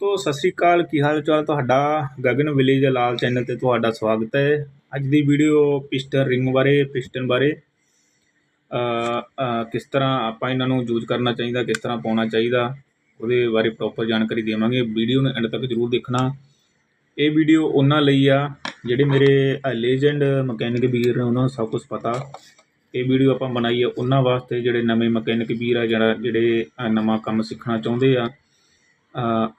ਤੋ ਸਤਿ ਸ੍ਰੀ ਅਕਾਲ। ਕੀ ਹਾਲ ਚਾਲ ਤੁਹਾਡਾ? ਗਗਨ ਵਿਲੇਜ ਲਾਲ ਚੈਨਲ ਤੇ ਤੁਹਾਡਾ ਸਵਾਗਤ ਹੈ। ਅੱਜ ਦੀ ਵੀਡੀਓ ਪਿਸਟਨ ਰਿੰਗ ਬਾਰੇ, ਪਿਸਟਨ ਬਾਰੇ ਕਿਸ ਤਰ੍ਹਾਂ ਆਪਾਂ ਇਹਨਾਂ ਨੂੰ ਯੂਜ਼ ਕਰਨਾ ਚਾਹੀਦਾ, ਕਿਸ ਤਰ੍ਹਾਂ ਪਾਉਣਾ ਚਾਹੀਦਾ, ਉਹਦੇ ਬਾਰੇ ਪ੍ਰੋਪਰ ਜਾਣਕਾਰੀ ਦੇਵਾਂਗੇ। ਵੀਡੀਓ ਨੂੰ ਐਂਡ ਤੱਕ ਜਰੂਰ ਦੇਖਣਾ। ਇਹ ਵੀਡੀਓ ਉਹਨਾਂ ਲਈ ਆ, ਜਿਹੜੇ ਮੇਰੇ ਲੈਜੈਂਡ ਮਕੈਨਿਕ ਵੀਰ ਨੇ, ਉਹਨਾਂ ਨੂੰ ਸਭ ਕੁਝ ਪਤਾ। ਇਹ ਵੀਡੀਓ ਆਪਾਂ ਬਣਾਈ ਹੈ ਉਹਨਾਂ ਵਾਸਤੇ, ਜਿਹੜੇ ਨਵੇਂ ਮਕੈਨਿਕ ਵੀਰ ਆ, ਜਿਹੜਾ, ਜਿਹੜੇ ਨਵਾਂ ਕੰਮ ਸਿੱਖਣਾ ਚਾਹੁੰਦੇ ਆ।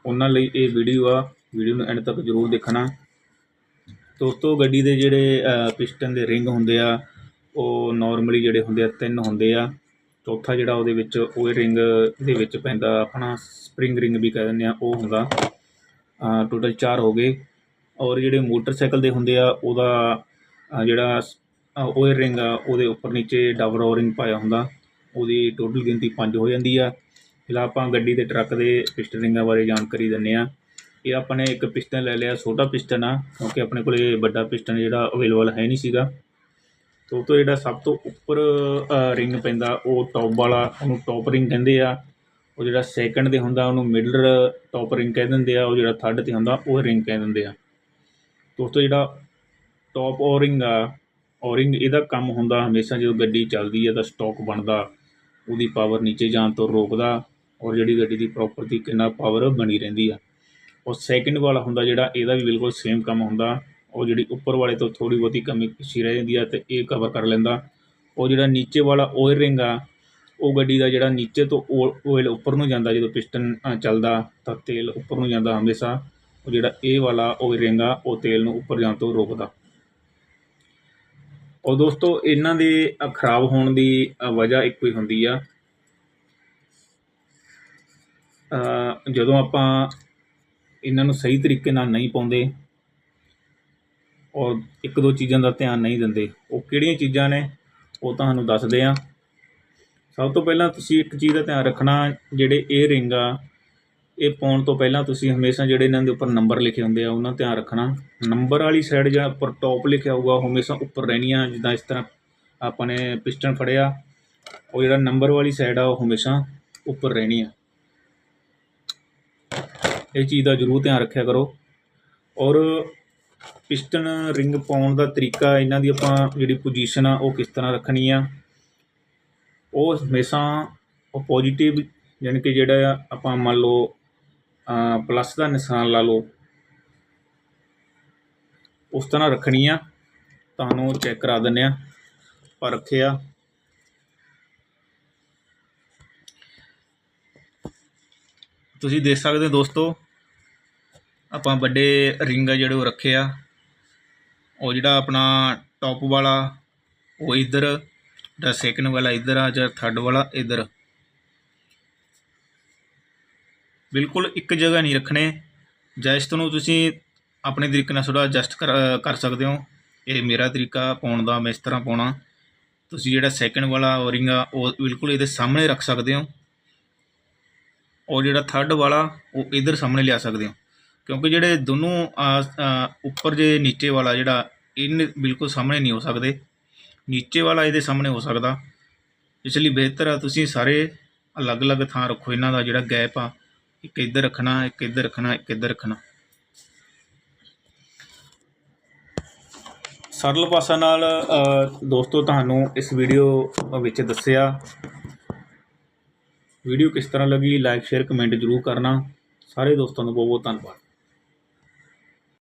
ਉਹਨਾਂ ਲਈ ਇਹ ਵੀਡੀਓ ਆ। ਵੀਡੀਓ ਨੂੰ ਐਂਡ ਤੱਕ ਜ਼ਰੂਰ ਦੇਖਣਾ। ਦੋਸਤੋ, ਗੱਡੀ ਦੇ ਜਿਹੜੇ ਪਿਸਟਨ ਦੇ ਰਿੰਗ ਹੁੰਦੇ ਆ, ਉਹ ਨਾਰਮਲੀ ਜਿਹੜੇ ਹੁੰਦੇ ਆ, ਤਿੰਨ ਹੁੰਦੇ ਆ। ਚੌਥਾ ਜਿਹੜਾ ਉਹਦੇ ਵਿੱਚ, ਉਹ ਰਿੰਗ ਦੇ ਵਿੱਚ ਪੈਂਦਾ, ਆਪਣਾ ਸਪਰਿੰਗ ਰਿੰਗ ਵੀ ਕਹਿ ਦਿੰਦੇ ਆ, ਉਹ ਹੁੰਦਾ। ਟੋਟਲ 4 ਹੋ ਗਏ। ਔਰ ਜਿਹੜੇ ਮੋਟਰਸਾਈਕਲ ਦੇ ਹੁੰਦੇ ਆ, ਉਹਦਾ ਜਿਹੜਾ ਉਹ ਰਿੰਗ ਆ, ਉਹਦੇ ਉੱਪਰ ਨੀਚੇ ਡਬਲ ਓਰਿੰਗ ਪਾਇਆ ਹੁੰਦਾ। ਉਹਦੀ ਟੋਟਲ ਗਿਣਤੀ 5 ਹੋ ਜਾਂਦੀ ਆ। ਫਿਲਹਾਲ ਆਪਾਂ ਗੱਡੀ ਤੇ ਟਰੱਕ ਦੇ ਪਿਸਟਨ ਰਿੰਗਾਂ ਬਾਰੇ ਜਾਣਕਾਰੀ ਦਿੰਨੇ ਆ ਇਹ ਆਪਾਂ ਨੇ ਇੱਕ ਪਿਸਟਨ ਲੈ ਲਿਆ, ਛੋਟਾ ਪਿਸਟਨ ਆ, ਕਿਉਂਕਿ ਆਪਣੇ ਕੋਲੇ ਵੱਡਾ ਪਿਸਟਨ ਜਿਹੜਾ ਅਵੇਲੇਬਲ ਹੈ ਨਹੀਂ ਸੀਗਾ। ਤੇ ਉਹ ਤੋਂ ਜਿਹੜਾ ਸਭ ਤੋਂ ਉੱਪਰ ਰਿੰਗ ਪੈਂਦਾ, ਉਹ ਟੌਪ ਵਾਲਾ, ਉਹਨੂੰ ਟੌਪ ਰਿੰਗ ਕਹਿੰਦੇ ਆ। ਉਹ ਜਿਹੜਾ ਸੈਕੰਡ ਤੇ ਹੁੰਦਾ, ਉਹਨੂੰ ਮਿਡਲ ਟੌਪ ਰਿੰਗ ਕਹਿ ਦਿੰਦੇ ਆ। ਉਹ ਜਿਹੜਾ ਥਰਡ ਤੇ ਹੁੰਦਾ, ਉਹ ਰਿੰਗ ਕਹਿ ਦਿੰਦੇ ਆ। ਦੋਸਤੋ ਜਿਹੜਾ ਟੌਪ ਔਰਿੰਗ ਆ ਔਰਿੰਗ ਇਹਦਾ ਕੰਮ ਹੁੰਦਾ ਹਮੇਸ਼ਾ ਜਦੋਂ ਗੱਡੀ ਚੱਲਦੀ ਆ ਤਾਂ ਸਟਾਕ ਬਣਦਾ, ਉਹਦੀ ਪਾਵਰ ਨੀਚੇ ਜਾਣ ਤੋਂ ਰੋਕਦਾ। ਔਰ ਜਿਹੜੀ ਗੱਡੀ ਦੀ ਪ੍ਰੋਪਰਟੀ ਕਿੰਨਾ ਪਾਵਰ ਬਣੀ ਰਹਿੰਦੀ ਆ। ਔਰ ਸੈਕਿੰਡ ਵਾਲਾ ਹੁੰਦਾ ਜਿਹੜਾ, ਇਹਦਾ ਵੀ ਬਿਲਕੁਲ ਸੇਮ ਕੰਮ ਹੁੰਦਾ। ਉਹ ਜਿਹੜੀ ਉੱਪਰ ਵਾਲੇ ਤੋਂ ਥੋੜੀ ਬਹੁਤੀ ਕਮੀ ਪਿੱਛੇ ਰਹਿ ਜਾਂਦੀ ਆ ਤੇ ਇਹ ਕਵਰ ਕਰ ਲੈਂਦਾ। ਉਹ ਜਿਹੜਾ ਨੀਚੇ ਵਾਲਾ ਓਇਲ ਰਿੰਗ ਆ, ਉਹ ਗੱਡੀ ਦਾ ਜਿਹੜਾ ਨੀਚੇ ਤੋਂ ਓਇਲ ਉੱਪਰ ਨੂੰ ਜਾਂਦਾ, ਜਦੋਂ ਪਿਸਟਨ ਚੱਲਦਾ, ਤਾਂ ਤੇਲ ਉੱਪਰ ਨੂੰ ਜਾਂਦਾ ਹਮੇਸ਼ਾ। ਉਹ ਜਿਹੜਾ ਇਹ ਵਾਲਾ ਓਇਲ ਰਿੰਗ ਆ, ਉਹ ਤੇਲ ਨੂੰ ਉੱਪਰ ਜਾਣ ਤੋਂ ਰੋਕਦਾ। ਔਰ ਦੋਸਤੋ, ਇਹਨਾਂ ਦੇ ਖਰਾਬ ਹੋਣ ਦੀ ਵਜ੍ਹਾ ਇੱਕੋ ਹੀ ਹੁੰਦੀ ਆ। ਜਦੋਂ ਆਪਾਂ ਇਹਨਾਂ ਨੂੰ ਸਹੀ ਤਰੀਕੇ ਨਾਲ ਨਹੀਂ ਪਾਉਂਦੇ ਔਰ ਇੱਕ ਦੋ ਚੀਜ਼ਾਂ ਦਾ ਧਿਆਨ ਨਹੀਂ ਦਿੰਦੇ, ਉਹ ਕਿਹੜੀਆਂ ਚੀਜ਼ਾਂ ਨੇ, ਉਹ ਤੁਹਾਨੂੰ ਦੱਸਦੇ ਆ ਸਭ ਤੋਂ ਪਹਿਲਾਂ ਤੁਸੀਂ ਇੱਕ ਚੀਜ਼ ਦਾ ਧਿਆਨ ਰੱਖਣਾ, ਜਿਹੜੇ ਇਹ ਰਿੰਗ ਆ, ਇਹ ਪਾਉਣ ਤੋਂ ਪਹਿਲਾਂ ਤੁਸੀਂ ਹਮੇਸ਼ਾ ਜਿਹੜੇ ਇਹਨਾਂ ਦੇ ਉੱਪਰ ਨੰਬਰ ਲਿਖੇ ਹੁੰਦੇ ਆ, ਉਹਨਾਂ ਦਾ ਧਿਆਨ ਰੱਖਣਾ। ਨੰਬਰ ਵਾਲੀ ਸਾਈਡ ਜਿਹੜਾ ਉੱਪਰ ਟੌਪ ਲਿਖਿਆ ਹੋਊਗਾ, ਉਹ ਹਮੇਸ਼ਾ ਉੱਪਰ ਰਹਿਣੀਆਂ, ਜਿੱਦਾਂ ਇਸ ਤਰ੍ਹਾਂ ਆਪਾਂ ਨੇ ਪਿਸਟਨ ਫੜਿਆ, ਉਹ ਜਿਹੜਾ ਨੰਬਰ ਵਾਲੀ ਸਾਈਡ ਆ, ਉਹ ਹਮੇਸ਼ਾ ਉੱਪਰ ਰਹਿਣੀ ਆ। ਇਹ ਚੀਜ਼ ਦਾ ਜ਼ਰੂਰ ਧਿਆਨ ਰੱਖਿਆ ਕਰੋ। ਔਰ ਪਿਸਟਨ ਰਿੰਗ ਪਾਉਣ ਦਾ ਤਰੀਕਾ, ਇਹਨਾਂ ਦੀ ਆਪਾਂ ਜਿਹੜੀ ਪੋਜੀਸ਼ਨ ਆ, ਉਹ ਕਿਸ ਤਰ੍ਹਾਂ ਰੱਖਣੀ ਆ। ਉਹ ਹਮੇਸ਼ਾ ਉਹ ਪੋਜੀਟਿਵ ਯਾਨੀ ਕਿ ਜਿਹੜਾ ਆ ਆਪਾਂ ਮੰਨ ਲਓ ਪਲੱਸ ਦਾ ਨਿਸ਼ਾਨ ਲਾ ਲਓ, ਉਸ ਤਰ੍ਹਾਂ ਰੱਖਣੀ ਆ। ਤੁਹਾਨੂੰ ਚੈੱਕ ਕਰਾ ਦਿੰਨੇ ਆ। ਪਰ ਰੱਖਿਆ ਤੁਸੀਂ ਦੇਖ ਸਕਦੇ ਹੋ ਦੋਸਤੋ, ਆਪਾਂ ਵੱਡੇ ਰਿੰਗ ਆ ਜਿਹੜੇ ਉਹ ਰੱਖੇ ਆ। ਉਹ ਜਿਹੜਾ ਆਪਣਾ ਟੌਪ ਵਾਲਾ, ਉਹ ਇੱਧਰ ਜਿਹੜਾ ਸੈਕਿੰਡ ਵਾਲਾ ਇੱਧਰ ਆ, ਜਾਂ ਥਰਡ ਵਾਲਾ ਇੱਧਰ। ਬਿਲਕੁਲ ਇੱਕ ਜਗ੍ਹਾ ਨਹੀਂ ਰੱਖਣੇ। ਜੈਸਟ ਨੂੰ ਤੁਸੀਂ ਆਪਣੇ ਤਰੀਕੇ ਨਾਲ ਥੋੜ੍ਹਾ ਐਡਜਸਟ ਕਰ ਕਰ ਸਕਦੇ ਹੋ। ਇਹ ਮੇਰਾ ਤਰੀਕਾ ਪਾਉਣ ਦਾ, ਮੈਂ ਇਸ ਤਰ੍ਹਾਂ ਪਾਉਣਾ। ਤੁਸੀਂ ਜਿਹੜਾ ਸੈਕਿੰਡ ਵਾਲਾ ਓਰਿੰਗ ਆ, ਉਹ ਬਿਲਕੁਲ ਇਹਦੇ ਸਾਹਮਣੇ ਰੱਖ ਸਕਦੇ ਹੋ। ਉਹ ਜਿਹੜਾ ਥਰਡ ਵਾਲਾ, ਉਹ ਇਧਰ ਸਾਹਮਣੇ ਲਿਆ ਸਕਦੇ ਹੋ। ਕਿਉਂਕਿ ਜਿਹੜੇ ਦੋਨੋਂ ਉੱਪਰ ਜੇ ਨੀਚੇ ਵਾਲਾ ਜਿਹੜਾ ਇਹਨੇ ਬਿਲਕੁਲ ਸਾਹਮਣੇ ਨਹੀਂ ਹੋ ਸਕਦੇ। ਨੀਚੇ ਵਾਲਾ ਇਹਦੇ ਸਾਹਮਣੇ ਹੋ ਸਕਦਾ। ਇਸ ਲਈ ਬਿਹਤਰ ਆ ਤੁਸੀਂ ਸਾਰੇ ਅਲੱਗ-ਅਲੱਗ ਥਾਂ ਰੱਖੋ ਇਹਨਾਂ ਦਾ ਜਿਹੜਾ ਗੈਪ ਆ। ਇੱਕ ਇੱਧਰ ਰੱਖਣਾ, ਇੱਕ ਇੱਧਰ ਰੱਖਣਾ, ਇੱਕ ਇੱਧਰ ਰੱਖਣਾ। ਸਰਲ ਭਾਸ਼ਾ ਨਾਲ ਦੋਸਤੋ, ਤੁਹਾਨੂੰ ਇਸ ਵੀਡੀਓ ਵਿੱਚ ਦੱਸਿਆ। ਵੀਡੀਓ ਕਿਸ ਤਰ੍ਹਾਂ ਲੱਗੀ ਲਾਈਕ ਸ਼ੇਅਰ ਕਮੈਂਟ ਜ਼ਰੂਰ ਕਰਨਾ। ਸਾਰੇ ਦੋਸਤਾਂ ਦਾ ਬਹੁਤ ਬਹੁਤ ਧੰਨਵਾਦ।